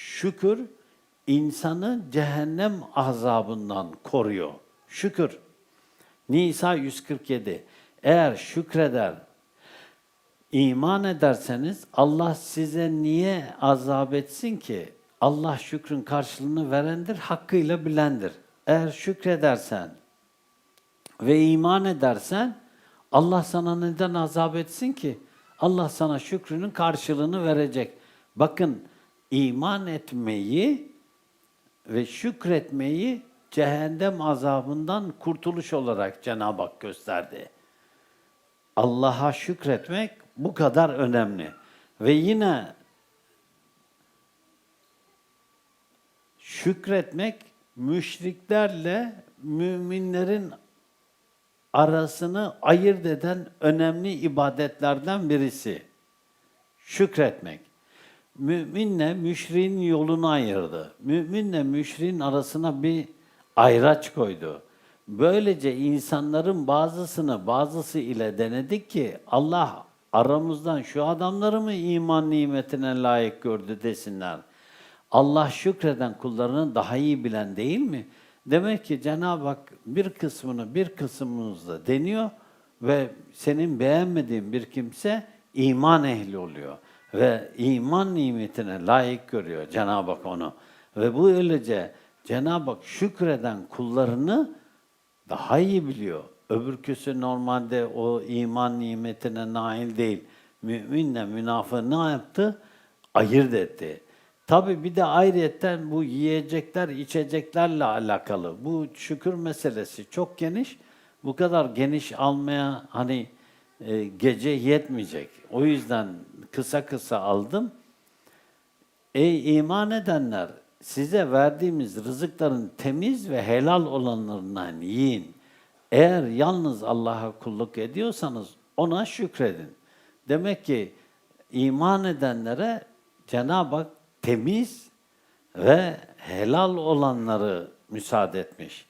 şükür insanı cehennem azabından koruyor. Şükür. Nisa 147. Eğer şükreder, iman ederseniz Allah size niye azap etsin ki? Allah şükrün karşılığını verendir, hakkıyla bilendir. Eğer şükredersen ve iman edersen Allah sana neden azap etsin ki? Allah sana şükrünün karşılığını verecek. Bakın iman etmeyi ve şükretmeyi cehennem azabından kurtuluş olarak Cenab-ı Hak gösterdi. Allah'a şükretmek bu kadar önemli. Ve yine şükretmek müşriklerle müminlerin arasını ayırt eden önemli ibadetlerden birisi. Şükretmek. Müminle müşriğin yolunu ayırdı. Müminle müşriğin arasına bir ayraç koydu. Böylece insanların bazısını bazısı ile denedik ki Allah aramızdan şu adamları mı iman nimetine layık gördü desinler. Allah şükreden kullarını daha iyi bilen değil mi? Demek ki Cenab-ı Hak bir kısmını bir kısmımızda deniyor ve senin beğenmediğin bir kimse iman ehli oluyor. Ve iman nimetine layık görüyor Cenab-ı Hak onu. Ve bu öylece Cenab-ı Hak şükreden kullarını daha iyi biliyor. Öbürküsü normalde o iman nimetine nail değil. Müminle münafığı ne yaptı? Ayırt etti. Tabi bir de ayrıyetten bu yiyecekler, içeceklerle alakalı. Bu şükür meselesi çok geniş. Bu kadar geniş almaya hani e, gece yetmeyecek. O yüzden kısa kısa aldım. Ey iman edenler! Size verdiğimiz rızıkların temiz ve helal olanlarından yiyin. Eğer yalnız Allah'a kulluk ediyorsanız ona şükredin. Demek ki iman edenlere Cenab-ı Hak temiz ve helal olanları müsaade etmiş.